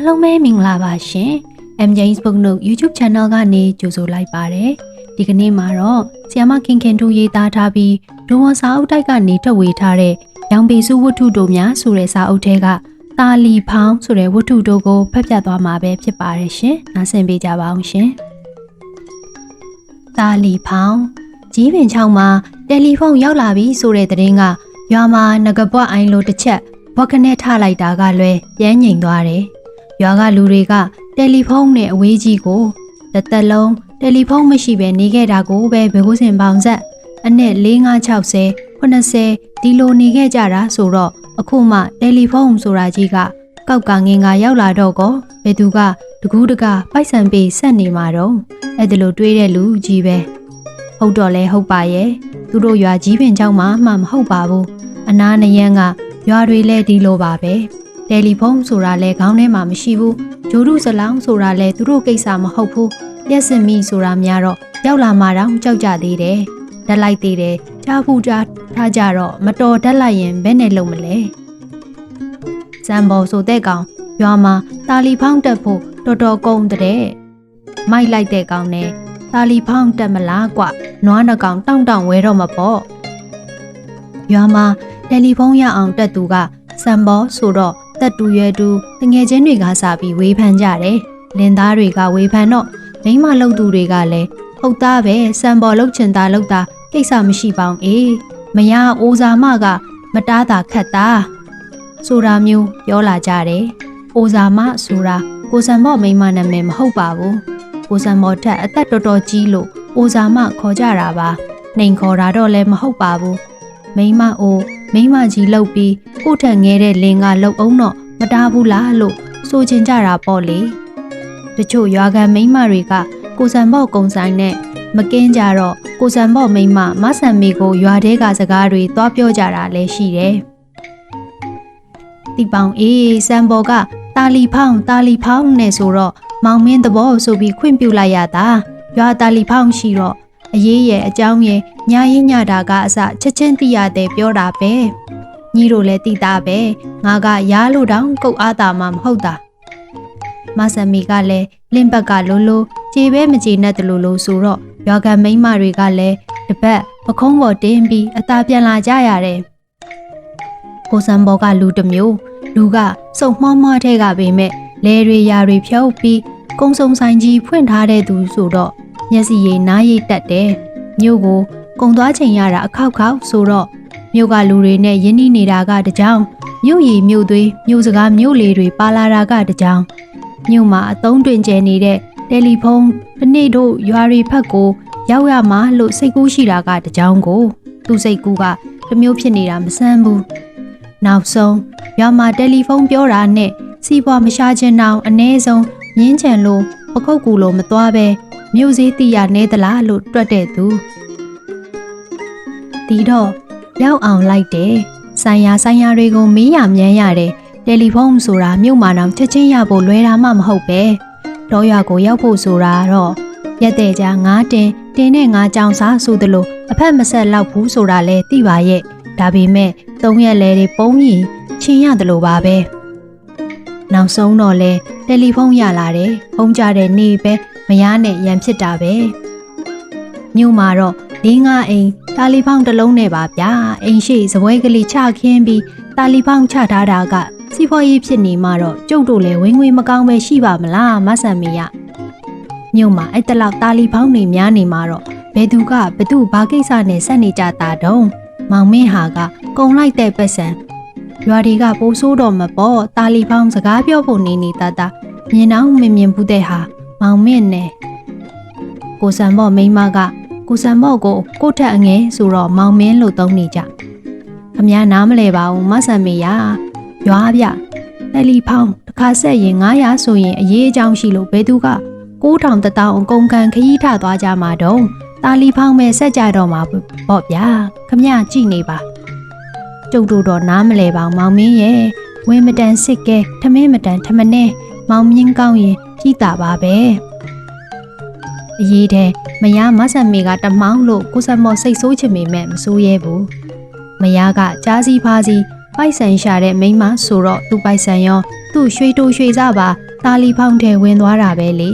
အားလုံးပဲမင်္ဂလာပါရှင် M James Book Note YouTube Channel ကနေကြိုဆိုလိုက်ပါတယ်ဒီကနေ့မှာတော့ဆီယမခင်ခင်တို့ရေးသားထားပြီးဒုဝန်စာအုပ်တိုက်ကနေထုတ်ဝေထားတဲ့ရောင်ပေစုဝတ္ထုတို့များဆိုတဲ့စာအုပ်ထဲကတာလီဖောင်းဆိုတဲ့ဝတ္ထုတို့ကိုဖတ်ပြသွားမှာပဲဖြစ်ပါတယ်ရှင်နားဆင်ပေးကြပါအောင်ရှင်တာလီဖောင်းကြီးပင်ချောင်းမှာတယ်လီဖုန်းရောက်လာပြီဆိုတဲ့သတင်းကရွာမှာငကပွားအိုင်လိုတစ်ချက်ဘော့ကနေထလိုက်တာကလွဲပြန်ငိန်သွားတယ်။ ရွာကလူတွေကတယ်လီဖုန်းနဲ့အဝေးကြီးကိုတစ်သက်လုံးတယ်လီဖုန်းမရှိဘဲနေခဲ့တာကိုပဲဘယ်ကိုစင်ပေါင်ဆက်အနက်4560 80ဒီလိုနေခဲ့ကြတာဆိုတော့အခုမှတယ်လီဖုန်းဆိုတာကြီးကကောက်ကငင်ကရောက်လာတော့ကောဘယ်သူကတကူးတကပိုက်ဆံပေးဆက်နေမှာတော့အဲ့ဒါလိုတွေးတဲ့လူကြီးပဲဟုတ်တော့လဲဟုတ်ပါရဲ့သူတို့ရွာကြီးပင်เจ้าမှမှမဟုတ်ပါဘူးအနာနယံကရွာတွေလဲဒီလိုပါပဲ တယ်လီဖုန်းဆိုတာလဲခေါင်းထဲမှာမရှိဘူးဂျိုးရုစလောင်းဆိုတာလဲသူတို့ကိစ္စမဟုတ်ဘူးရက်စင်မီဆိုတာများတော့ရောက်လာမှတော့ကြောက်ကြသေးတယ်တက်လိုက်သေးတယ်ကြားဖူးကြားထားကြတော့မတော်တက်လိုက်ရင်ဘယ်နဲ့လုံမလဲဇံဘော်ဆိုတဲ့ကောင်ရွာမှာတာလီဖောင်းတက်ဖို့တော်တော်ကုန်တဲ့မိုက်လိုက်တဲ့ကောင်နဲ့တာလီဖောင်းတက်မလားကွနွားနှကောင်တောင့်တောင့်ဝဲတော့မှာပေါ့ရွာမှာတယ်လီဖုန်းရအောင်တက်သူကစံဘောဆိုတော့ တက်တူရွယ်တူတငယ်ချင်းတွေကစားပြီးဝေးဖန်ကြတယ်လင်သားတွေကဝေးဖန်တော့မိန်းမလှုပ်သူတွေကလည်းဟုတ်သားပဲစံဘောလှုပ်ချင်တာလှုပ်တာကိစ္စမရှိပါဘူးအေးမရအိုးစာမက မတားတာခတ်တာဆိုတာမျိုးပြောလာကြတယ်အိုးစာမဆိုတာကိုစံဘောမိန်းမနာမည်မဟုတ်ပါဘူးကိုစံဘောထက်အသက်တော်တော်ကြီးလို့အိုးစာမခေါ်ကြတာပါနှိမ်ခေါ်တာတော့လည်းမဟုတ်ပါဘူးမိန်းမအိုး မိန်းမကြီးလှုပ်ပြီးကိုထက်ငဲတဲ့လင်ကလှုပ်အောင်တော့မတားဘူးလားလို့ဆိုချင်ကြတာပေါ့လေတချို့ရွာကန်မိန်းမတွေကကိုစံဘော့ကုံဆိုင်နဲ့မကင်းကြတော့ကိုစံဘော့မိန်းမမဆန်မီကိုရွာထဲကစကားတွေသွားပြောကြတာလည်းရှိတယ်တီပောင်အေးစံဘော်ကတာလီဖောင်းတာလီဖောင်းနဲ့ဆိုတော့မောင်မင်းသဘောဆိုပြီးခွင့်ပြုလိုက်ရတာရွာတာလီဖောင်းရှိတော့ အရေးရဲ့အကြောင်းရဲ့ညာရင်ညတာကအစချက်ချင်းသိရတဲ့ပြောတာပဲညီတို့လည်းသိတာပဲငါကရားလို့တောင်ကုတ်အားတာမှမဟုတ်တာမဆမီကလည်းလင့်ဘက်ကလိုလိုကြေပဲမကြေနဲ့တလိုလိုဆိုတော့ရွာကမိန်းမတွေကလည်းတပတ်ပခုံးပေါ်တင်းပြီးအသာပြန်လာကြရတယ်ကိုစံဘောကလူတစ်မျိုးလူကစုံမှောမှထဲကပေမဲ့လဲတွေရာတွေဖြုတ်ပြီးကုံစုံဆိုင်ကြီးဖွင့်ထားတဲ့သူဆိုတော့ မျက်စိရည်နားရည်တက်တယ်မြို့ကိုကုံသွားချိန်ရတာအခောက်ခောက်ဆိုတော့မြို့ကလူတွေနဲ့ယဉ်နီးနေတာကတကြောင်မြို့ရည်မြို့သွေးမြို့စကားမြို့လေတွေပါလာတာကတကြောင်မြို့မှာအသုံးတွင်ကျနေတဲ့တယ်လီဖုန်းတစ်နေ့တို့ရွာတွေဖက်ကိုရောက်ရမှာလို့စိတ်ကူးရှိတာကတကြောင်ကိုသူစိတ်ကူးကတစ်မျိုးဖြစ်နေတာမဆန်းဘူးနောက်ဆုံးရွာမှာတယ်လီဖုန်းပြောတာနဲ့စီးပွားမရှာချင်အောင်အ ਨੇ ဆုံးမြင်းချန်လို့ပခုတ်ကူလို့မသွားပဲ မြို့စည်းတီရနေသလားလို့တွက်တဲ့သူဒီတော့ရောက်အောင်လိုက်တယ်ဆိုင်ရာဆိုင်ရာတွေကိုမေးရမြန်းရတယ်တယ်လီဖုန်းဆိုတာမြို့မှာတော့ချက်ချင်းရဖို့လွယ်တာမှမဟုတ်ပဲတော့ရွာကိုရောက်ဖို့ဆိုတာတော့ရက်တဲ့ကြားငါးတင်တင်နဲ့ငါးကြောင်စားဆိုသလိုအဖက်မဆက်လောက်ဘူးဆိုတာလဲသိပါရဲ့ဒါပေမဲ့သုံးရက်လဲတွေပုံရင်ချင်းရတယ်လို့ပါပဲနောက်ဆုံးတော့လဲတယ်လီဖုန်းရလာတယ်ဖုန်းကြတဲ့နေ့ပဲ မရနဲ့ရန်ဖြစ်တာပဲမြို့မှာတော့လေးငါအိမ်တာလီဖောင်းတစ်လုံးနဲ့ပါဗျာအိမ်ရှိစပွဲကလေးချခင်းပြီးတာလီဖောင်းချထားတာကစီဖော်ရေးဖြစ်နေမှတော့ကျုပ်တို့လည်းဝင်ငွေမကောင်းပဲရှိပါမလားမဆန်မေရမြို့မှာအဲ့တလောက်တာလီဖောင်းနေများနေမှာတော့ဘယ်သူကဘသူဘာကိစ္စနဲ့ဆက်နေကြတာတုံးမောင်မင်းဟာကကုံလိုက်တဲ့ပတ်စံရွာတွေကပိုးဆိုးတော့မပေါ့တာလီဖောင်းစကားပြောဖို့နေနေတာတာမြင်အောင်မမြင်ဘူးတဲ့ဟာ မောင်မင်းနဲ့ကိုစံဘော့မိန်းမကကိုစံဘော့ကိုကိုထက်အငယ်ဆိုတော့မောင်မင်းလို့သုံးနေကြခမည်းနားမလဲပါဘူးမဆန်မေရရွာပြတယ်လီဖောင်းတစ်ခါဆက်ရင်900ဆိုရင်အရေးအကြောင်းရှိလို့ဘယ်သူက9000တတောင်အကုန်ကန်ခရီးထသွားကြမှာတော့တာလီဖောင်းပဲဆက်ကြတော့မှာပေါ့ဗျာခမည်းကြည့်နေပါကျုပ်တို့တော့နားမလဲပါမောင်မင်းရဲ့ဝင်းမတန်စစ်ကဲထမင်းမတန်ထမနဲ့မောင်မြင့်ကောင်းရင် ကြည်တာပါပဲအရေးတဲ့မယားမဆန်မေကတမောင်းလို့ကိုစမော်စိတ်ဆိုးချင်ပေမဲ့မဆိုးရဲဘူးမယားကကြားစီဖားစီပိုက်ဆန်ရှာတဲ့မိန်းမဆိုတော့သူ့ပိုက်ဆန်ရောသူ့ရွှေတိုရွှေစားပါတာလီဖောင်းထဲဝင်သွားတာပဲလေ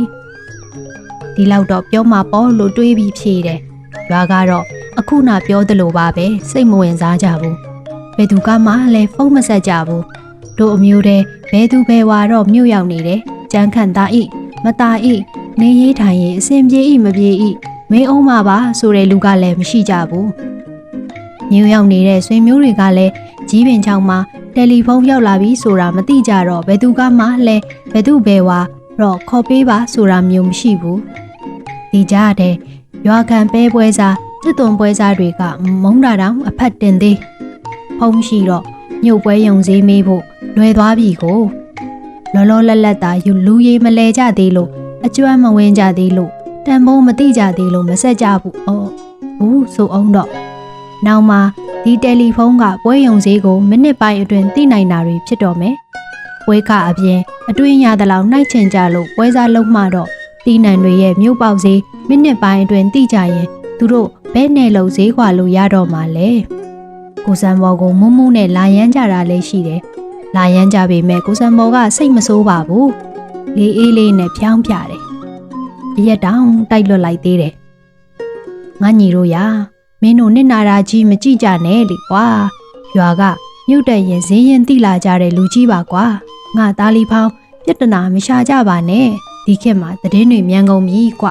ဒီလောက်တော့ပြောမှာပေါ့လို့တွေးပြီးဖြေတယ်ရွာကတော့အခုနပြောသလိုပါပဲစိတ်မဝင်စားကြဘူးဘယ်သူကမှလည်းဖုန်းမဆက်ကြဘူးတို့အမျိုးတဲ့ဘဲသူဘဲဝါတော့မြို့ရောက်နေတယ် ကြမ်းခန့်သားဤမตาဤနေရေးထိုင်ရေးအစဉ်ပြေဤမပြေဤမင်းအောင်မှာပါဆိုတဲ့လူကလည်းမရှိကြဘူးမြို့ရောက်နေတဲ့ဆွေမျိုးတွေကလည်းကြီးပင်ချောင်းမှာတယ်လီဖုန်းရောက်လာပြီဆိုတာမသိကြတော့ဘယ်သူကမှလည်းဘယ်သူဘဲဝါတော့ခေါ်ပေးပါဆိုတာမျိုးမရှိဘူးဒီကြားတဲ့ရွာခံပဲပွဲစားတစ်သွန်ပွဲစားတွေကမုံတာတောင်အဖက်တင်သေးဖုံးရှိတော့ညို့ပွဲယုံစည်းမေးဖို့လွယ်သွားပြီကို လောလောလတ်လတ်သာယူလူရည်မလဲကြသေးလို့အကျွမ်းမဝင်ကြသေးလို့တန်ဖိုးမတိကြသေးလို့မဆက်ကြဘူးအော်ဘူးဆိုအောင်တော့နောက်မှဒီတယ်လီဖုန်းကပွဲယုံစည်းကိုမိနစ်ပိုင်းအတွင်းသိနိုင်တာတွေဖြစ်တော့မယ်ပွဲကအပြင်အတွင်းရသလောက်နှိုက်ချင်ကြလို့ပွဲစားလုံးမှတော့တီးနံတွေရဲ့မြို့ပေါက်စည်းမိနစ်ပိုင်းအတွင်းသိကြရင်သူတို့ဘဲနဲ့လုံဈေးခွာလို့ရတော့မှလေကိုစံဘော်ကိုမုံမုံနဲ့လာရမ်းကြတာလည်းရှိတယ် လာရမ်းကြပေမဲ့ကိုစံဘော်ကစိတ်မဆိုးပါဘူးလေးအေးလေးနဲ့ဖြောင်းပြတယ်အရက်တောင်တိုက်လွတ်လိုက်သေးတယ်ငါညီတို့ရာမင်းတို့နစ်နာတာကြီးမကြည့်ကြနဲ့လေကွာရွာကမြုပ်တဲ့ရင်ဈေးရင်တိလာကြတဲ့လူကြီးပါကွာငါသားလီဖောင်းပြဿနာမရှာကြပါနဲ့ဒီခေတ်မှာသတင်းတွေမြန်ကုန်ပြီကွ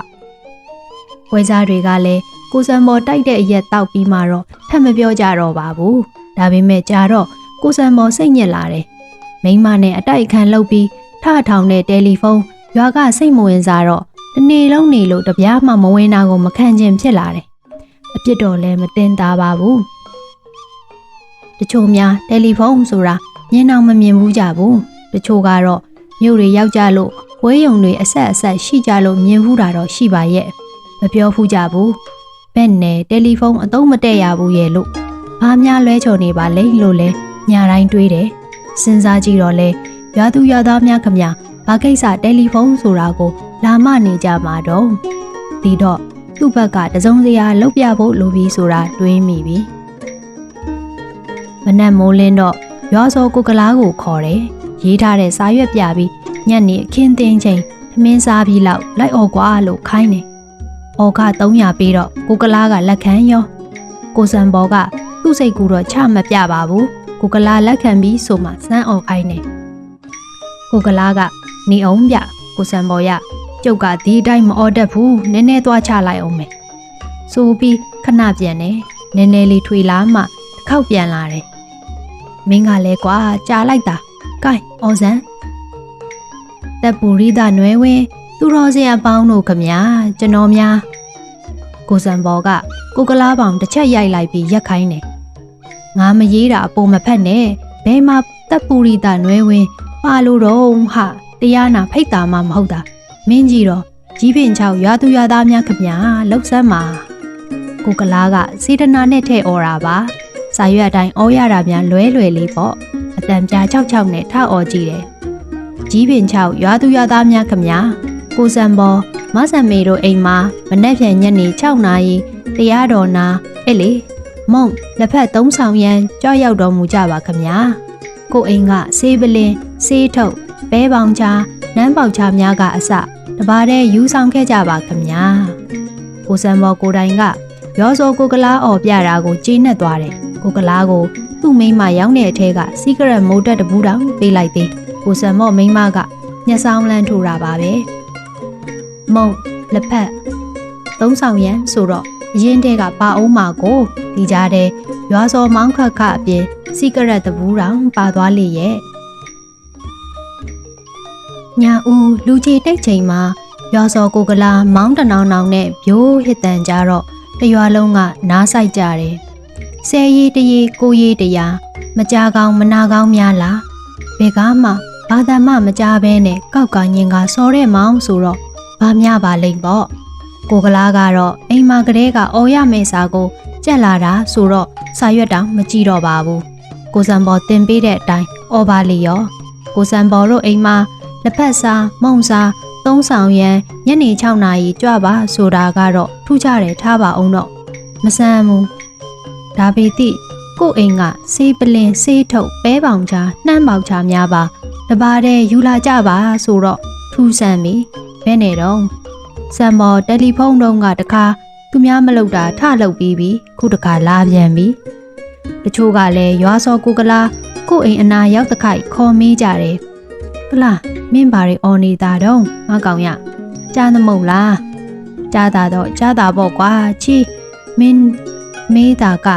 ဝဲစားတွေကလည်းကိုစံမော်တိုက်တဲ့အရက်တောက်ပြီးမှတော့ထပ်မပြောကြတော့ပါဘူးဒါပေမဲ့ကြာတော့ ကိုစံမော်စိတ်ညစ်လာတယ်မိန်းမနဲ့အတိုက်ခံလုပ်ပြီးထထောင်တဲ့တယ်လီဖုန်းရွာကစိတ်မဝင်စားတော့တနေ့လုံးနေလို့တပြားမှမဝင်တာကိုမခံချင်ဖြစ်လာတယ်အပြစ်တော့လည်းမတင်တာပါဘူးတချို့များတယ်လီဖုန်းဆိုတာမြင်အောင်မမြင်ဘူးကြဘူးတချို့ကတော့မြို့တွေရောက်ကြလို့ဝဲယုံတွေအဆက်အဆက်ရှိကြလို့မြင်ဘူးတာတော့ရှိပါရဲ့မပြောဘူးကြဘူးဘက်နဲ့တယ်လီဖုန်းအသုံးမတည့်ရဘူးရဲ့လို့ဘာများလွဲချော်နေပါလဲလို့လဲ ညာတိုင်းတွေးတယ်စဉ်းစားကြည့်တော့လဲရွာသူရွာသားများခမဘာကိစ္စတယ်လီဖုန်းဆိုတာကို လာမနေကြမှာတော့ဒီတော့သူ့ဘက်ကတစုံစရာလုတ်ပြဖို့လိုပြီးဆိုတာတွေးမိပြီမနက်မိုးလင်းတော့ရွာစောကိုကလားကိုခေါ်တယ်ရေးထားတဲ့စာရွက်ပြပြီးညနေအခင်းသိမ်းချိန်သမင်းစားပြီးလောက်လိုက်អော်ကွာလို့ခိုင်းတယ်။အော်က300ပေးတော့ကိုကလားကလက်ခံရောကိုစံဘော်ကသူ့စိတ်ကူတော့ချမပြပါဘူး။ ကိုကလားလက်ခံပြီးဆိုမှစမ်းអော်ခိုင်းတယ်။ကိုကလားကနေအောင်ပြကိုစံဘော်ရကျုပ်ကဒီအတိုင်းမអော်တတ်ဘူးနည်းနည်းသွားချလိုက်အောင်မယ်။ဆိုပြီးခဏပြန်တယ်။နည်းနည်းလေးထွေလာမှတစ်ခေါက်ပြန်လာတယ်။မင်းကလည်းကွာကြားလိုက်တာ။ကဲအော်စမ်းတပ်ပူရိဒနွယ်ဝင်သူတော်စင်အပေါင်းတို့ခမညာကျွန်တော်များကိုစံဘော်ကကိုကလားပေါင်တစ်ချက်ရိုက်လိုက်ပြီးရက်ခိုင်းတယ် ငါမရေးတာအပေါ်မဖက်နဲ့ဘဲမှာတပ်ပူရိဒနွယ်ဝင် ပါလို့တော့ဟာတရားနာဖိတ်တာမှမဟုတ်တာမင်းကြီးတော့ကြီးပင်ချောက်ရွာသူရွာသားများခမညာလှုပ်ဆမ်းပါကိုကလားကစေတနာနဲ့ထဲ့ဩတာပါစာရွက်အတိုင်းဩရတာများလွဲလွယ်လေးပေါ့အတန်ပြား၆၆နဲ့ထဩကြည့်တယ်ကြီးပင်ချောက်ရွာသူရွာသားများခမညာကိုစံဘော်မဆန်မေတို့အိမ်မှာမနက်ဖြန်ညနေ6နာရီတရားတော်နာအဲ့လေ မုံလက်ဖက်သုံးဆောင်ရန်ကြောက်ရောက်တော်မူကြပါခမညာကိုအိမ်ကဆေးပလင်းဆေးထုတ်ဘဲပေါင်ချာနန်းပေါချာများကအစတပါးတဲ့ယူဆောင်ခဲ့ကြပါခမညာကိုစံဘော်ကိုတိုင်ကရောစောကိုကလားအော်ပြတာကိုကျေးနက်သွားတယ်ကိုကလားကိုသူ့မိန်းမရောက်တဲ့အထက်ကစီကရက်မိုးတက်တပူးတောင်ပေးလိုက်သေးကိုစံမော့မိန်းမကညက်ဆောင်လန်းထိုးတာပါပဲမုံလက်ဖက်သုံးဆောင်ရန်ဆိုတော့ အရင်တည်းကပါအောင်မာကိုဒီကြားတဲ့ရွာစောမောင်းခတ်ခအပြင်စီကရက်တပူးတောင်ပါသွားလေရဲ့ညာဦးလူကြီးတိတ်ချိန်မှာရွာစောကိုကလာမောင်းတနောင်နောင်နဲ့ဘိုးဟစ်တန်ကြတော့တရွာလုံးကနားဆိုင်ကြတယ်ဆယ်ရီတရီကိုရီတရာမကြကောင်းမနာကောင်းများလားဘယ်ကားမှဘာသာမှမကြဘဲနဲ့ကောက်ကညင်ကစောတဲ့မောင်းဆိုတော့ဘာများပါလိမ့်ပေါ့ ကိုကလားကတော့အိမ်မှာကလေးကအော်ရမယ့်စာကိုကြက်လာတာဆိုတော့စာရွက်တောင်မကြည့်တော့ပါဘူးကိုစံပေါ်တင်ပေးတဲ့အတိုင်းအော်ပါလီရောကိုစံပေါ်တို့အိမ်မှာလက်ဖက်စာမုံစာသုံးဆောင်ရန်ညနေ6နာရီကြွပါဆိုတာကတော့ထူးခြားတယ်ထားပါအောင်တော့မဆန်းဘူးဒါပေတိကို့အိမ်ကဆေးပလင်ဆေးထုတ်ပဲပေါင်ချာနှမ်းပေါင်ချာများပါတပါးတဲ့ယူလာကြပါဆိုတော့ထူးဆန်းပြီဘယ်နဲ့တော့ စံမော်တယ်လီဖုန်းတုံးကတခါသူများမလုပ်တာထလုပ်ပြီးပြီခုတခါလာပြန်ပြီတချို့ကလည်းရွာစော်ကိုကလာကို့အိမ်အနာရောက်တခိုက်ခေါ်မေးကြတယ်ကလာမင်းဘာတွေအော်နေတာတော့ငါကောင်ရကြားသမုတ်လားကြားတာတော့ကြားတာပေါ့ကွာချီမင်းမေးတာက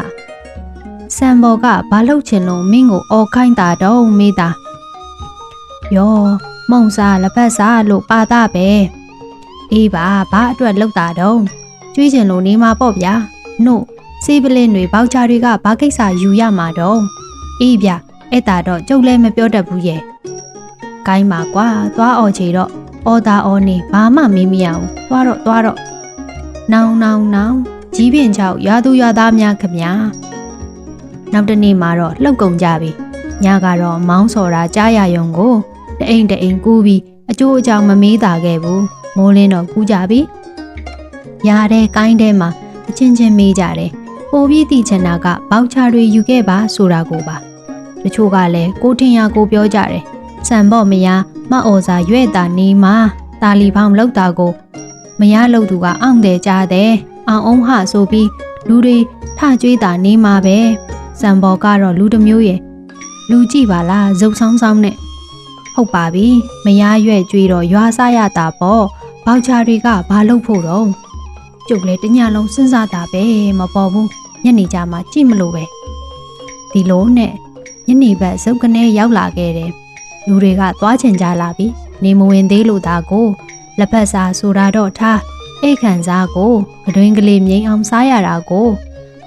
စံဘော်ကဘာလုပ်ချင်လို့မင်းကိုအော်ခိုင်းတာတော့မေးတာယောမုံစားလက်ဖက်စားလို့ပါတာပဲ အေးပါဘာအတွက်လောက်တာတော့ကျွေးချင်လို့နေမှာပေါ့ဗျာနို့စေးပလင်းတွေဘောက်ချာတွေကဘာကိစ္စယူရမှာတော့အေးဗျအဲ့တာတော့ကျုပ်လည်းမပြောတတ်ဘူးရဲ့ကိုင်းပါကွာသွားអော်ချေတော့အော်တာအော်နေဘာမှမေးမရအောင်သွားတော့သွားတော့နောင်နောင်နောင်ကြီးပင်ချောက်ရွာသူရွာသားများခမညာနောက်တစ်နေ့မှာတော့လှုပ်ကုန်ကြပြီညကတော့မောင်းစော်တာကြားရယုံကိုတအိမ်တအိမ်ကူးပြီးအကျိုးအကြောင်းမမေးတာခဲ့ဘူး မိုးလင်းတော့ကူးကြပြီရတဲ့ကိုင်းထဲမှာအချင်းချင်းမေးကြတယ်ပိုပြီးတည်ချင်တာကဘောက်ချာတွေယူခဲ့ပါဆိုတာကိုပါတချို့ကလည်းကိုထင်ရကိုပြောကြတယ်စံပေါ့မယားမအော်စာရွဲ့တာနေမှာတာလီဖောင်းလောက်တာကိုမယားလောက်သူကအောင့်တယ်ကြားတယ်အောင်အောင်ဟဆိုပြီးလူတွေထကြွေးတာနေမှာပဲစံပေါ်ကတော့လူတစ်မျိုးရဲ့လူကြည့်ပါလားဇုတ်ဆောင်ဆောင်နဲ့ဟုတ်ပါပြီမယားရွဲ့ကြွေးတော့ရွာစားရတာပေါ့ ဘောက်ချာတွေကဘာလုပ်ဖို့တော့ကျုပ်လည်းတညလုံးစဉ်းစားတာပဲမပေါ်ဘူးညနေကြမှာကြည့်မလို့ပဲဒီလိုနဲ့ညနေဘက်ဇုတ်ကနေရောက်လာခဲ့တယ်လူတွေကသွားချင်ကြလာပြီနေမဝင်သေးလို့သားကိုလက်ဖက်စားဆိုတာတော့ထားအိတ်ခံစားကိုကတွင်ကလေးမြိန်အောင်စားရတာကို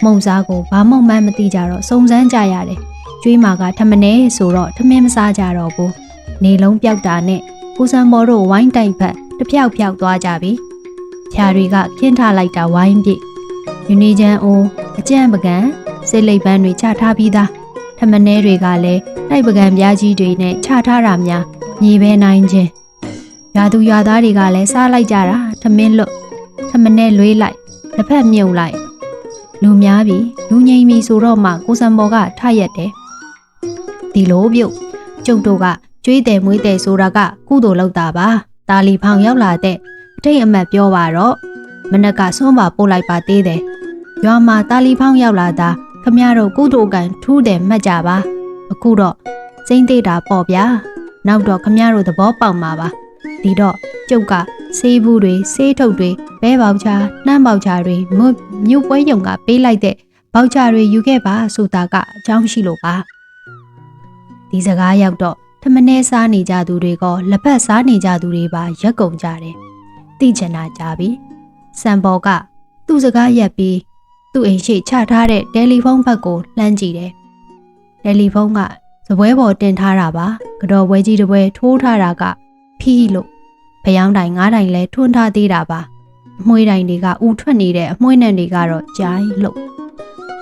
မုံစားကိုဘာမှမှမသိကြတော့စုံစမ်းကြရတယ်ကျွေးမာကထမနေဆိုတော့ထမင်းမစားကြတော့ဘူးနေလုံးပြောက်တာနဲ့ကိုစံဘော်တို့ဝိုင်းတိုက်ဖက် တပြောက်ပြောက်သွားကြပြီဖြာတွေကခင်းထားလိုက်တာဝိုင်းပြည့်ယူနီချန်အိုးအကြံပကံစိတ်လိပ်ပန်းတွေချထားပြီးသားထမနေတွေကလည်းတိုက်ပကံပြားကြီးတွေနဲ့ချထားတာများမြေပဲနိုင်ခြင်းရွာသူရွာသားတွေကလည်းစားလိုက်ကြတာထမင်းလွတ်ထမနဲ့လွေးလိုက်တစ်ဖက်မြုံလိုက်လူများပြီလူငိမ့်ပြီဆိုတော့မှကိုစံဘော်ကထရက်တယ်ဒီလိုပြုတ်ကျုပ်တို့ကကျွေးတယ်မွေးတယ်ဆိုတာကကုသိုလ်လောက်တာပါ တာလီဖောင်ရောက်လာတဲ့အတိတ်အမတ်ပြောပါတော့မနက်ကဆွမ်းပါပို့လိုက်ပါသေးတယ်ရွာမှာတာလီဖောင်ရောက်လာတာခမရတို့ကုသိုလ်ကံထူးတယ်မှတ်ကြပါအခုတော့စိမ့်သေးတာပေါ့ဗျာနောက်တော့ခမရတို့သဘောပေါက်မှာပါဒီတော့ကျုပ်ကဆေးဘူးတွေဆေးထုတ်တွေဘဲပေါချာနှမ်းပေါချာတွေမြို့မြို့ပွဲရုံကပေးလိုက်တဲ့ပေါချာတွေယူခဲ့ပါဆိုတာကအကြောင်းရှိလို့ပါဒီစကားရောက်တော့ ထမင်းစားနေကြသူတွေကလက်ဖက်စားနေကြသူတွေပါရက်ကုန်ကြတယ်သိချင်တာကြပြီစံပေါ်ကသူ့စကားရက်ပြီးသူ့အိမ်ရှိချထားတဲ့တယ်လီဖုန်းဘက်ကိုလှမ်းကြည့်တယ်တယ်လီဖုန်းကစပွဲပေါ်တင်ထားတာပါကြော်ပွဲကြီးတစ်ပွဲထိုးထားတာကဖီးလို့ဖျောင်းတိုင်ငါးတိုင်လဲထွန်းထားသေးတာပါအမွှေးတိုင်တွေကဥထွက်နေတဲ့အမွှေးနံတွေကတော့ကြိုင်းလို့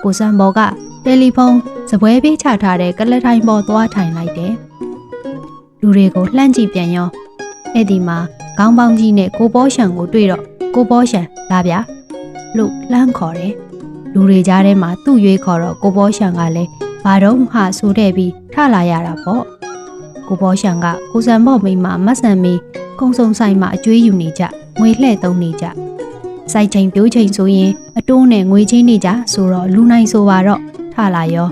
ကိုစံဘော်ကတယ်လီဖုန်းစပွဲပေးချထားတဲ့ကလထိုင်ပေါ်သွားထိုင်လိုက်တယ် လူတွေကိုလှမ်းကြည့်ပြန်ရောအဲ့ဒီမှာခေါင်းပေါင်းကြီးနဲ့ကိုပေါ်ရှံကိုတွေ့တော့ကိုပေါ်ရှံလာဗျာလို့လှမ်းခေါ်တယ်လူတွေကြားထဲမှာသူ့ရွေးခေါ်တော့ကိုပေါ်ရှံကလည်းဘာတော့မှဆိုတဲ့ပြီးထလာရတာပေါ့ကိုပေါ်ရှံကကိုစံဘော့မိမမတ်ဆန်မီကုံစုံဆိုင်မှာအကျွေးယူနေကြငွေလှဲ့သုံးနေကြစိုက်ချိန်ပြိုးချိန်ဆိုရင်အတိုးနဲ့ငွေချင်းနေကြဆိုတော့လူနိုင်ဆိုပါတော့ထလာရော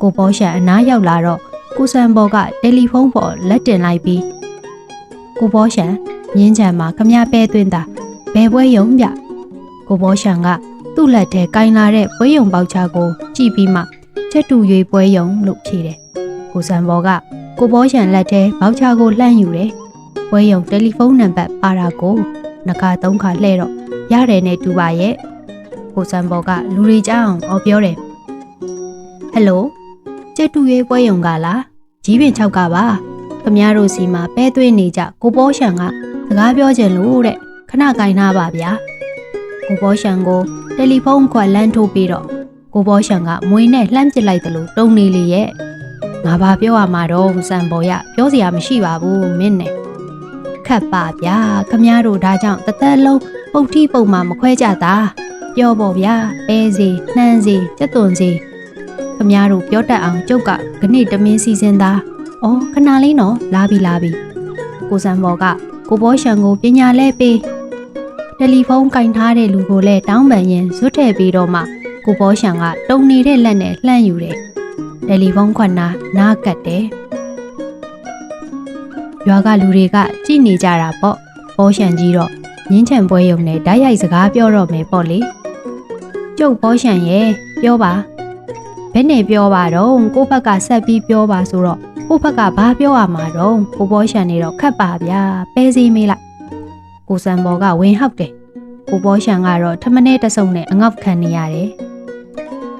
ကိုပေါ်ရှံအနားရောက်လာတော့ ကိုစံဘော်ကတယ်လီဖုန်းပေါ်လက်တင်လိုက်ပြီးကိုပေါ်ရှံမြင်းချံမှာခမပဲသွင်းတာဘယ်ပွဲယုံဗျကိုပေါ်ရှံကသူ့လက်ထဲကင်လာတဲ့ပွဲယုံပေါချာကိုကြည့်ပြီးမှချက်တူရွေပွဲယုံလို့ဖြေတယ်ကိုစံဘော်ကကိုပေါ်ရှံလက်ထဲပေါချာကိုလှမ်းယူတယ်ပွဲယုံတယ်လီဖုန်းနံပါတ်ပါတာကိုနှခါသုံးခါလှဲ့တော့ရတယ်နဲ့တူပါရဲ့ကိုစံဘော်ကလူတွေကြောင်းအော်ပြောတယ်ဟယ်လို ကျက်တူရွေးပွဲယုံကလားကြီးပင်6ကပါခမည်းတော်စီမှာပဲသွေးနေကြကိုပေါ်ရှံကစကားပြောချင်လို့တဲ့ခဏကင်ထားပါဗျာကိုပေါ်ရှံကိုတယ်လီဖုန်းခွက်လန်းထိုးပြီးတော့ကိုပေါ်ရှံကမွေနဲ့လှမ်းပစ်လိုက်တယ်လို့တုံနေလေရဲ့ငါဘာပြောရမှာတော့စံပေါ်ရပြောစရာမရှိပါဘူးမင်းနဲ့ခတ်ပါဗျာခမည်းတော်ဒါကြောင့်တသက်လုံးပုတ်ထီပုံမှာမခွဲကြတာပြောပေါ့ဗျာပဲစီနှမ်းစီကြက်သွန်စီ ခမည်းတော်ပြောတတ်အောင်ကျုပ်ကခဏတမင်းစီစဉ်သားအော်ခဏလေးနော်လာပြီလာပြီကိုစံဘော်ကကိုဘောရှန်ကိုပညာလဲပေးတယ်လီဖုန်းကင်ထားတဲ့လူကိုလည်းတောင်းပန်ရင်ဇွတ်ထည့်ပြီးတော့မှကိုဘောရှန်ကတုံနေတဲ့လက်နဲ့လှမ်းယူတယ်တယ်လီဖုန်းခွက်နာနားကတ်တယ်ရွာကလူတွေကကြည်နေကြတာပေါ့ဘောရှန်ကြီးတော့ငင်းချံပွဲရုံနဲ့ဓာတ်ရိုက်စကားပြောတော့မယ်ပေါ့လေကျုပ်ဘောရှန်ရဲ့ပြောပါ ဘယ်နဲ့ပြောပါတော့ကိုဘက်ကဆက်ပြီးပြောပါဆိုတော့ကိုဘက်ကဘာပြောရမှာတော့ကိုဘောရှန်နေတော့ခတ်ပါဗျာပဲစီမေးလိုက်ကိုစံဘော်ကဝင်ဟောက်တယ်ကိုဘောရှန်ကတော့ထမင်းတဆုံနဲ့အငေါက်ခံနေရတယ်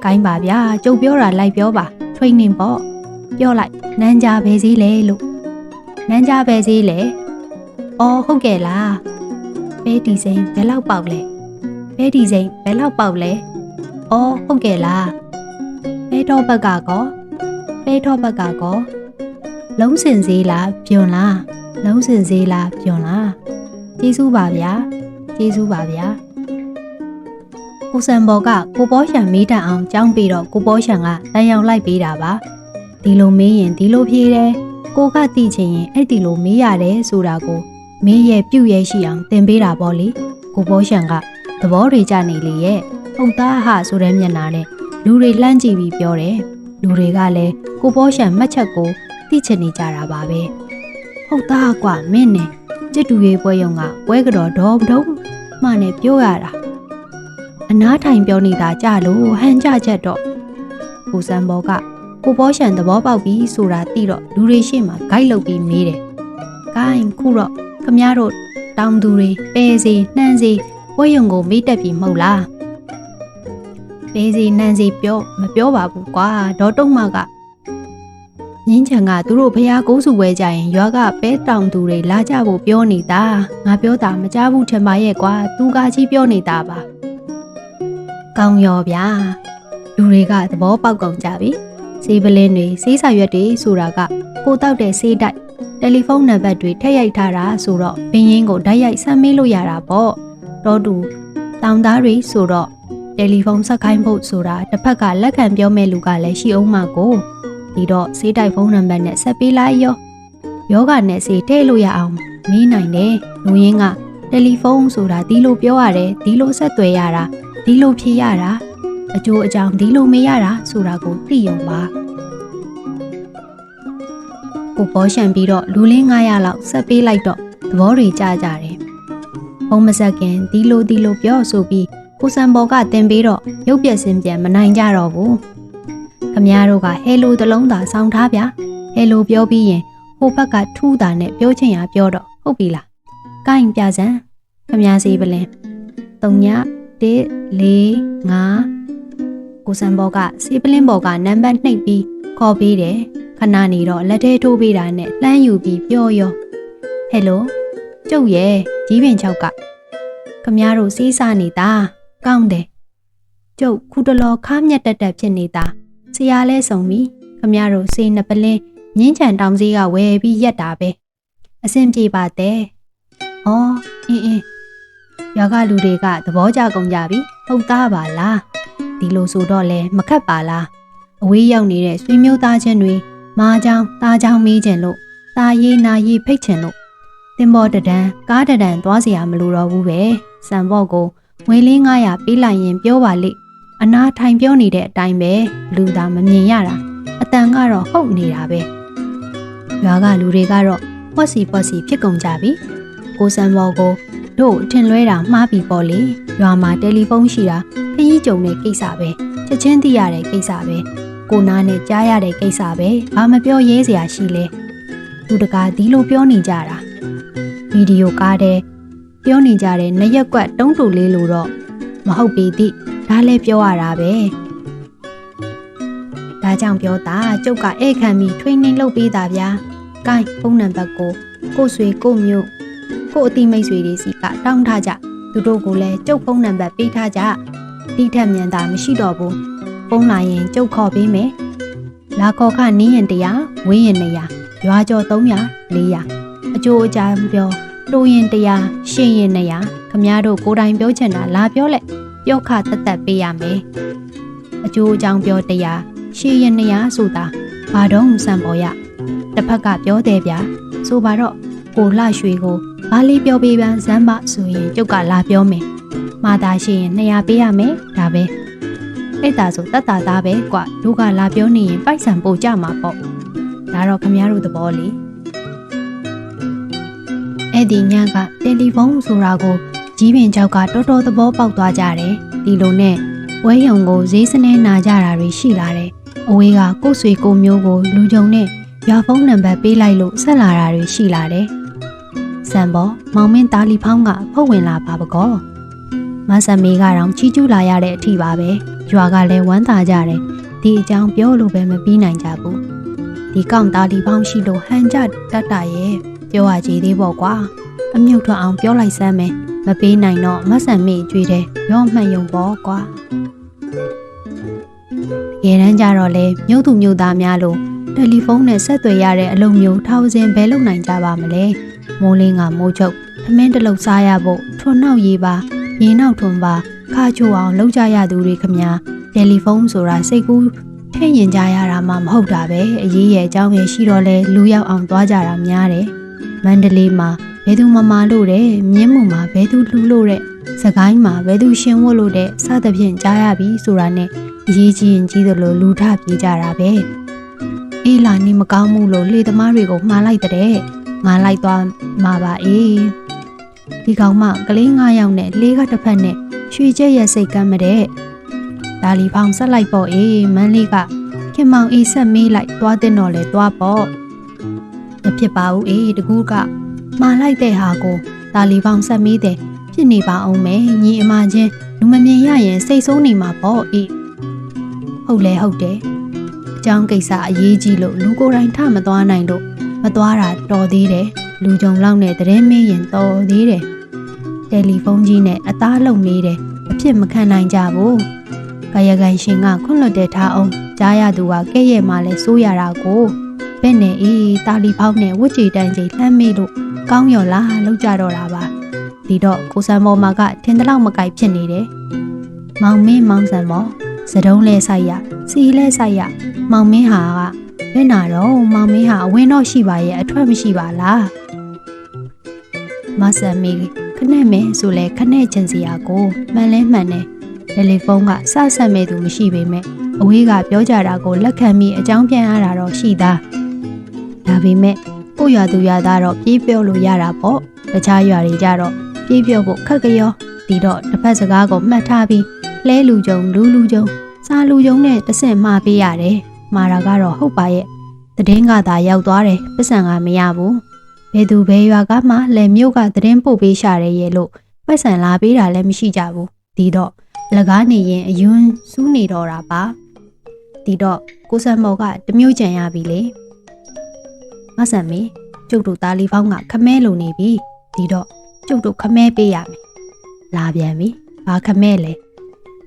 ကိုင်းပါဗျာကျုပ်ပြောတာလိုက်ပြောပါ training ပေါ့ပြောလိုက်နန်းကြပဲစီလေလို့နန်းကြပဲစီလေအော်ဟုတ်ကဲ့လားပဲဒီစိန်ဘယ်လောက်ပေါက်လဲပဲဒီစိန်ဘယ်လောက်ပေါက်လဲအော်ဟုတ်ကဲ့လား ပဲတော့ဘက်ကကောပဲတော့ဘက်ကကောလုံးစင်စည်းလားပြွန်လားလုံးစင်စည်းလားပြွန်လားကျေးဇူးပါဗျာကျေးဇူးပါဗျာကိုစံဘော်ကကိုဘောရှန်မေးတတ်အောင်ကြောင်းပြီးတော့ကိုဘောရှန်ကတန်ရောင်လိုက်ပေးတာပါဒီလိုမေးရင်ဒီလိုဖြေတယ်ကိုကသိချင်ရင်အဲ့ဒီလိုမေးရတယ်ဆိုတာကိုမင်းရဲ့ပြုတ်ရဲ့ရှိအောင်သင်ပေးတာပေါ့လေကိုဘောရှန်ကသဘောတွေကြနေလေရဲ့ဟုတ်သားဟဆိုတဲ့မျက်နှာနဲ့ လူတွေလှမ်းကြည့်ပြီးပြောတယ်လူတွေကလည်းကိုဘောရှန်မှတ်ချက်ကိုသိချင်နေကြတာပါပဲဟုတ်သားကွာမင်းနဲ့စစ်တူရေးပွဲရုံကပွဲကတော့ဒေါ်ဒုံမှနဲ့ပြောရတာအနားထိုင်ပြောနေတာကြလို့ဟန်ကြချက်တော့ကိုစံဘောကကိုဘောရှန်သဘောပေါက်ပြီးဆိုတာသိတော့လူတွေရှေ့မှာဂိုက်လုပ်ပြီးမေးတယ်။ဂိုင်းခုတော့ခမည်းတော်တောင်သူတွေပဲစီနှမ်းစီဝဲယုံကိုမေးတက်ပြီမဟုတ်လား။ ပဲစီနှမ်းစီပြောမပြောပါဘူးကွာဒေါ်တုံးမကငင်းချံကသူတို့ဖះကိုးစုဝဲကြရင်ရွာကပဲတောင်သူတွေလာကြဖို့ပြောနေတာငါပြောတာမကြဘူးထင်ပါရဲ့ကွာသူကကြီးပြောနေတာပါ။ကောင်းရောဗျာလူတွေကသဘောပေါက်ကုန်ကြပြီ။ဆေးပလင်းတွေဆေးစာရွက်တွေဆိုတာကကိုတောက်တဲ့ဆေးတိုက်တယ်လီဖုန်းနံပါတ်တွေထည့်ရိုက်ထားတာဆိုတော့ဘင်းရင်ကိုဓာတ်ရိုက်ဆမ်းမေးလို့ရတာပေါ့တော့တူတောင်သားတွေဆိုတော့ တယ်လီဖုန်းဆက်ခိုင်းဖို့ဆိုတာတစ်ဖက်ကလက်ခံပြောမဲ့လူကလည်းရှိအောင်မှာကိုဒီတော့ဆေးတိုက်ဖုန်းနံပါတ်နဲ့ဆက်ပေးလိုက်ရောယောဂနဲ့ဆေးထည့်လို့ရအောင်မေးနိုင်တယ်လူရင်းကတယ်လီဖုန်းဆိုတာဒီလိုပြောရတယ်ဒီလိုဆက်သွယ်ရတာဒီလိုဖြေရတာအကျိုးအကြောင်းဒီလိုမေးရတာဆိုတာကိုသိရုံပါကိုပေါ်ရှန်ပြီးတော့လူလင်း900လောက်ဆက်ပေးလိုက်တော့သဘောတွေကြကြတယ်။ဘုံမဆက်ခင်ဒီလိုဒီလိုပြောဆိုပြီး ကိုစံပေါ်ကတင်ပေးတော့ရုပ်ပြက်စင်ပြန်မနိုင်ကြတော့ဘူး။ခမည်းတော်ကဟဲလိုတလုံးသာစောင်းထားဗျာ။ဟဲလိုပြောပြီးရင်ဟိုဘက်ကထူးတာနဲ့ပြောချင်ရပြောတော့ဟုတ်ပြီလား။ကိုင်းပြစမ်းခမည်းစီပလင်3ည1 4 5ကိုစံပေါ်ကစီပလင်းပေါ်ကနံပါတ်နှိပ်ပြီးခေါ်ပေးတယ်ခဏနေတော့လက်ထဲထိုးပေးတာနဲ့လှမ်းယူပြီးပြောရောဟယ်လိုကျုပ်ရဲ့ကြီးပင်ချောက်ကခမည်းတော်စီးစားနေတာ ကောင်းတယ်ကျုပ်ခုတလောခါမြက်တက်တက်ဖြစ်နေတာဆရာလဲဆုံးပြီခမည်းတော်စေးနှစ်ပလင်းမြင်းချံတောင်စည်းကဝယ်ပြီးရက်တာပဲအဆင်ပြေပါတဲ့ဩအင်းအင်းရွာကလူတွေကသဘောကျကုန်ကြပြီဟုတ်သားပါလားဒီလိုဆိုတော့လဲမခက်ပါလားအဝေးရောက်နေတဲ့ဆွေမျိုးသားချင်းတွေမားချောင်းတားချောင်းမေးချင်လို့တာရေးနာရေးဖိတ်ချင်လို့တင်ဘောတဒံကားတဒံသွားเสียမလို့တော့ဘူးပဲစံဘော့ကို ငွေလေး900ပေးလိုက်ရင်ပြောပါလိအနာထိုင်ပြောနေတဲ့အတိုင်းပဲလူသာမမြင်ရတာအတန်ကတော့ဟုတ်နေတာပဲရွာကလူတွေကတော့ပွက်စီပွက်စီဖြစ်ကုန်ကြပြီကိုစံဘော်ကိုတို့ထင်လွဲတာမှားပြီပေါ့လေရွာမှာတယ်လီဖုန်းရှိတာခကြီးကြုံတဲ့ကိစ္စပဲချက်ချင်းသိရတဲ့ကိစ္စပဲကိုနာနဲ့ကြားရတဲ့ကိစ္စပဲဘာမပြောရဲစရာရှိလဲသူတကာဒီလိုပြောနေကြတာဗီဒီယိုကားတဲ့ ပြောနေကြတဲ့နရက်ကွက်တုံးတူလေးလိုတော့မဟုတ်ပေသည့်ဒါလည်းပြောရတာပဲဒါကြောင့်ပြောတာကျုပ်ကဧည့်ခံပြီးထွေးနှင်းလုပ်ပေးတာဗျာ။ကိုင်းဖုန်းနံပါတ်ကိုကိုဆွေကိုမျိုးကိုအတိမိတ်ဆွေတွေစီကတောင်းထားကြသူတို့ကိုလည်းကျုပ်ဖုန်းနံပါတ်ပေးထားကြတိထက်မြန်တာမရှိတော့ဘူးဖုန်းလာရင်ကျုပ်ခေါ်ပေးမယ်လာခေါ်ခနင်းရင်100ဝင်းရင်200ရွာကျော်300 400အကျိုးအကြမ်းပြော တိုးရင်100ရှင်းရင်200ခမားတို့ကိုယ်တိုင်ပြောချင်တာလာပြောလက်ပြောခတက်တက်ပေးရမယ်အကျိုးအကြောင်းပြော100ရှင်းရင်200ဆိုတာဘာတော့စံပေါ်ရတစ်ဖက်ကပြောတယ်ဗျာဆိုပါတော့ကိုလှရွှေကိုဘာလေးပြောပေးပန်းဇမ်းပါဆိုရင်ကျုပ်ကလာပြောမယ်မာသာရှိရင်200ပေးရမယ်ဒါပဲအဲ့ဒါဆိုတတ်တာသားပဲကွာတို့ကလာပြောနေရင်ပိုက်ဆံပို့ကြမှာပေါ့ဒါတော့ခမရတို့သဘောလေ အဲ့ဒီညကတယ်လီဖုန်းဆိုတာကိုကြီးပင်ကြောက်ကတော်တော်သဘောပေါက်သွားကြတယ်ဒီလိုနဲ့ဝဲယုံကိုဈေးစနေနာကြတာတွေရှိလာတယ်အဝေးကကို့ဆွေကိုမျိုးကိုလူကြုံနဲ့ရွာဖုန်းနံပါတ်ပေးလိုက်လို့ဆက်လာတာတွေရှိလာတယ်စံပေါ်မောင်မင်းတာလီဖောင်းကဖုတ်ဝင်လာပါပကောမဆမီကတော့ချီကျူးလာရတဲ့အထိပါပဲရွာကလည်းဝမ်းသာကြတယ်ဒီအကြောင်းပြောလို့ပဲမပြီးနိုင်ကြဘူးဒီကောင်တာလီဖောင်းရှိလို့ဟန်ကြတတ်တာရဲ့ ပြောရကြည်သေးပေါ့ကွာအမြုပ်ထွက်အောင်ပြောလိုက်စမ်းမယ်မပေးနိုင်တော့မဆန်မေကြွေးတယ်ရောမှန်ယုံပေါ့ကွာတကယ်တမ်းကြတော့လေမြို့သူမြို့သားများလို့တယ်လီဖုန်းနဲ့ဆက်သွယ်ရတဲ့အလုပ်မျိုးထောင်စင်ဘယ်လုပ်နိုင်ကြပါမလဲမိုးလင်းကမိုးချုပ်သမင်းတစ်လုံးစားရဖို့ထွန်းနှောက်ရေးပါရေနောက်ထွန်းပါခါချိုအောင်လုပ်ကြရသူတွေခမညာတယ်လီဖုန်းဆိုတာစိတ်ကူးထဲ့ရင်ကြရတာမှမဟုတ်တာပဲအရေးရဲ့အကြောင်းရရှိတော့လဲလူရောက်အောင်သွားကြတာများတယ် မန္တလေးမှာဘယ်သူမမာလို့တဲ့မြင်းမှုမှာဘယ်သူလှူလို့တဲ့စကိုင်းမှာဘယ်သူရှင်ဝတ်လို့တဲ့စသဖြင့်ကြားရပြီဆိုတာနဲ့အရေးကြီးရင်ကြီးသလိုလူထပြေးကြတာပဲအေးလာနေမကောင်းမှုလို့လေသမားတွေကိုမှားလိုက်တဲ့ငါလိုက်သွားမှာပါအေးဒီကောင်မကလေး9ယောက်နဲ့လေးကတစ်ဖက်နဲ့ရွှေကျက်ရဲ့စိတ်ကမ်းမတဲ့ဒါလီဖောင်ဆက်လိုက်ပေါ့အေးမန်းလေးကခင်မောင်အေးဆက်မေးလိုက်သွားတဲ့တော့လေသွားပေါ့ မဖြစ်ပါဘူးအေးတကူကမှားလိုက်တဲ့ဟာကိုဒါလီဖောင်ဆက်မေးတယ်ဖြစ်နေပါအောင်မယ်ညီအမချင်းလူမမြင်ရရင်စိတ်ဆိုးနေမှာပေါ့အေးဟုတ်လဲဟုတ်တယ်အကြောင်းကိစ္စအရေးကြီးလို့လူကိုယ်တိုင်ထမသွားနိုင်လို့မသွားတာတော်သေးတယ်လူကြုံလောက်နဲ့တရင်မင်းရင်တော်သေးတယ်တယ်လီဖုန်းကြီးနဲ့အသားလုံနေတယ်အဖြစ်မခံနိုင်ကြဘူးကာယကံရှင်ကခွန့်လွတ်တဲ့ထားအောင်ကြားရသူကကဲ့ရဲ့မှလဲစိုးရတာကို ဘယ်နဲ့အေးတာလီဖောင်းနဲ့ဝစ်ချီတန်းကြီးလှမ်းမိလို့ကောင်းရော်လားလောက်ကြတော့တာပါဒီတော့ကိုစံမော်မာကထင်တလောက်မကြိုက်ဖြစ်နေတယ်မောင်မင်းမောင်စံမော်စတုံးလဲဆိုင်ရစီလဲဆိုင်ရမောင်မင်းဟာကဘယ်နာတော့မောင်မင်းဟာအဝင်းတော့ရှိပါရဲ့အထွက်မရှိပါလားမဆန်မီခနဲ့မဲဆိုလဲခနဲ့ချင်စရာကိုမှန်လဲမှန်တယ်တယ်လီဖုန်းကစဆက်မဲ့သူမရှိပေမဲ့အဝေးကပြောကြတာကိုလက်ခံပြီးအကြောင်းပြန်ရတာတော့ရှိသား ဒါပေမဲ့ကိုရွာသူရွာသားတော့ပြေးပြောလို့ရတာပေါ့တခြားရွာတွေကြတော့ပြေးပြောဖို့ခက်ကြောဒီတော့တစ်ဖက်စကားကိုမှတ်ထားပြီးလဲလူကြုံလူလူကြုံစားလူကြုံနဲ့တဆင့်မှာပေးရတယ်မာတာကတော့ဟုတ်ပါရဲ့တည်င်းကသာရောက်သွားတယ်ပတ်စံကမရဘူးဘယ်သူဘယ်ရွာကမှလည်းမြို့ကတည်င်းပို့ပေးရှာတယ်ရဲ့လို့ပတ်စံလာပေးတာလည်းမရှိကြဘူးဒီတော့လကားနေရင်အယွန်းစူးနေတော့တာပါဒီတော့ကိုစံမော်ကတမျိုးကြံရပြီလေ မဆန်မီကျုပ်တို့သားလေးဖောင်းကခမဲလုံနေပြီဒီတော့ကျုပ်တို့ခမဲပေးရမယ်လာပြန်ပြီဘာခမဲလဲ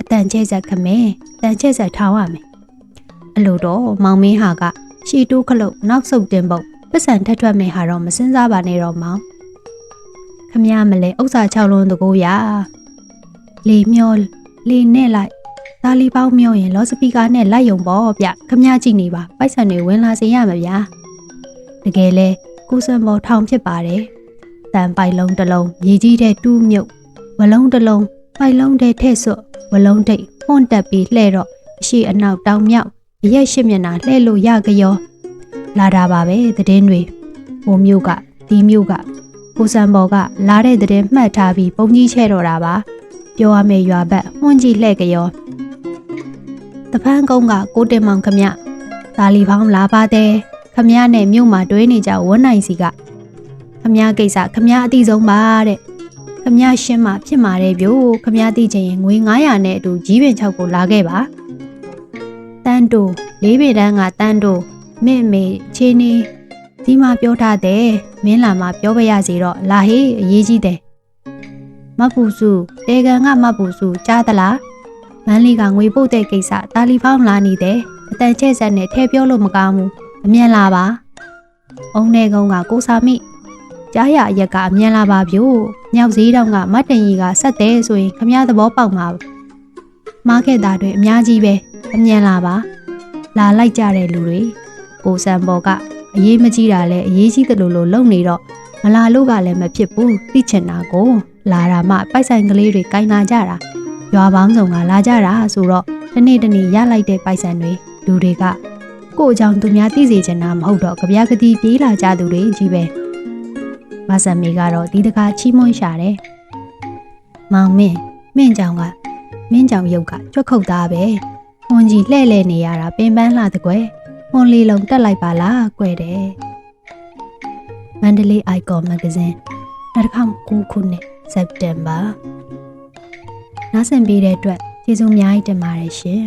အတန်ကျဲဆက်ခမဲတန်ကျဲဆက်ထောင်းရမယ်အဲ့လိုတော့မောင်မင်းဟာကရှီတိုးခလုတ်နောက်ဆုတ်တင်ပုတ်ပတ်စံထက်ထွက်မယ်ဟာတော့မစင်စားပါနဲ့တော့မောင်ခမရမလဲဥစ္စာ6လုံးတကိုးရလေမျောလေနဲ့လိုက်သားလီပေါင်းမျောရင်လော့စပီကာနဲ့လိုက်ယုံပေါ့ဗျခမရကြည့်နေပါပိုက်ဆံတွေဝင်လာစေရမှာဗျာ တကယ်လဲကိုစံပေါ်ထောင်ဖြစ်ပါတယ်တန်ပိုက်လုံးတစ်လုံးရေကြီးတဲ့တူးမြုပ်ဝလုံးတစ်လုံးပိုက်လုံးတဲ့ထဲ့စွတ်ဝလုံးတိတ်ဟွန့်တက်ပြီးလှဲ့တော့အရှိအနောက်တောင်မြောက်အရက်ရှစ်မျက်နှာလှဲ့လို့ရကြောလာတာပါပဲသတင်းတွေဟိုမျိုးကဒီမျိုးကကိုစံဘော်ကလာတဲ့သတင်းမှတ်ထားပြီးပုံကြီးချဲတော့တာပါပြောရမယ့်ရွာဘက်ဟွန်းကြီးလှဲ့ကြောတပန်းကုန်းကကိုတင်မောင်ခမသာလီဖောင်းလာပါတဲ့ ခမနဲ့မြို့မှာတွဲနေကြဝန်းနိုင်စီကခမကိစ္စခမအတိဆုံးပါတဲ့ခမရှင်းမှဖြစ်มาတဲ့ဗျို့ခမသိချင်ရင်ငွေ900နဲ့အတူကြီးပင်6ကိုလာခဲ့ပါတန်းတိုလေးပေတန်းကတန်းတိုမင့်မေချင်းနီဒီမှာပြောထားတယ်မင်းလာမှာပြောပြရစီတော့လာဟေးအရေးကြီးတယ်မပူစုတေကန်ကမပူစုကြားသလားမန်းလီကငွေပို့တဲ့ကိစ္စတာလီဖောင်းလာနေတယ်အတန်ချက်ဆက်နဲ့ထဲပြောလို့မကောင်းဘူး အမြန်လာပါအုံနေကုန်းကကိုစာမိကြားရအရက်ကအမြန်လာပါဗျို့မြောက်စည်းတောင်ကမတ်တန်ကြီးကဆက်တယ်ဆိုရင်ခမရသဘောပေါက်မှာမားခဲ့တာတွေအများကြီးပဲအမြန်လာပါလာလိုက်ကြတဲ့လူတွေကိုစံပေါ်ကအရေးမကြီးတာလဲအရေးကြီးတယ်လို့လို့လုံနေတော့မလာလို့ကလည်းမဖြစ်ဘူးသိချင်တာကိုလာတာမှပိုက်ဆိုင်ကလေးတွေကင်လာကြတာရွာပေါင်းစုံကလာကြတာဆိုတော့တနေ့တနေ့ရလိုက်တဲ့ပိုက်ဆံတွေလူတွေက ကို့အကြောင်းသူများသိစေချင်တာမဟုတ်တော့ကြပြားကတိပြေးလာကြသူတွေကြီးပဲမဆန်မီကတော့ဒီတကာချီးမွမ်းရှာတယ်မောင်မင်းမင်းကြောင်ကမင်းကြောင်ရုပ်ကကြွက်ခုတ်သားပဲဟွန်ကြီးလှဲ့လှဲ့နေရတာပင်ပန်းလာတဲ့ကွယ်ဟွန်လီလုံးတက်လိုက်ပါလားကွယ်တယ်မန္တလေး icon magazine 2009ခုနှစ်စက်တင်ဘာနားဆင်ပေးတဲ့အတွက်ကျေးဇူးအများကြီးတင်ပါတယ်ရှင်